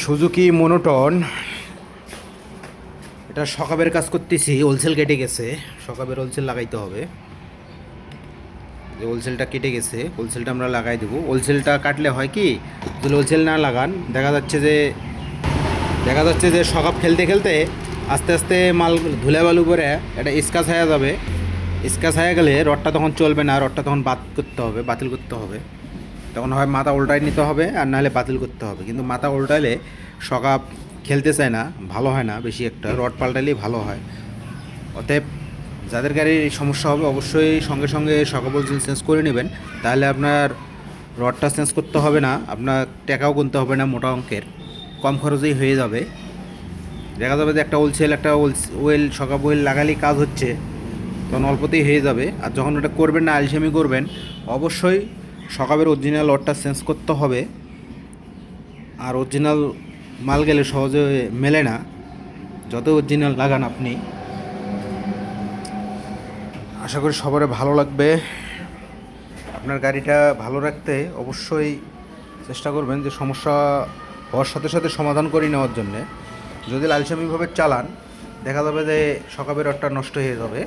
Suzuki monotone. এটা সকাবের কাজ করতেছি, হোলসেল কেটে গেছে। সকাবের হোলসেল লাগাইতে হবে। যে হোলসেলটা কেটে গেছে, হোলসেলটা আমরা লাগাই দেবো। হোলসেলটা কাটলে হয় কি, যদি হোলসেল না লাগান, দেখা যাচ্ছে যে, দেখা যাচ্ছে যে সকাপ খেলতে খেলতে আস্তে আস্তে মাল ধুলে বালু করে এটা স্কাচ হয়ে যাবে। স্কাচ হয়ে গেলে রডটা তখন চলবে না, রডটা তখন বাদ করতে হবে, বাতিল করতে হবে। তখন হয় মাথা উল্টাই নিতে হবে আর নাহলে বাতিল করতে হবে। কিন্তু মাথা উল্টাইলে সকাপ খেলতে চায় না, ভালো হয় না বেশি একটা, রড পাল্টালেই ভালো হয়। অতএব যাদের গাড়ির সমস্যা হবে অবশ্যই সঙ্গে সঙ্গে সকাপ চেঞ্জ করে নেবেন। তাহলে আপনার রডটা চেঞ্জ করতে হবে না, আপনার টাকাও গুনতে হবে না মোটা অঙ্কের, কম খরচেই হয়ে যাবে। দেখা যাবে যে একটা হোলসেল একটা ওয়েল, সকাপ ওয়েল লাগালেই কাজ হচ্ছে, তখন অল্পতেই হয়ে যাবে। আর যখন ওটা করবেন না, আলসেমি করবেন, অবশ্যই সকাবের অরিজিনাল রডটা চেঞ্জ করতে হবে। আর অরিজিনাল মাল গেলে সহজে মেলে না। যত অরিজিনাল লাগান আপনি। আশা করি সবার ভালো লাগবে। আপনার গাড়িটা ভালো রাখতে অবশ্যই চেষ্টা করবেন যে সমস্যা হওয়ার সাথে সাথে সমাধান করে নেওয়ার জন্যে। যদি লালসামিভাবে চালান, দেখা যাবে যে সকাবের রডটা নষ্ট হয়ে যাবে।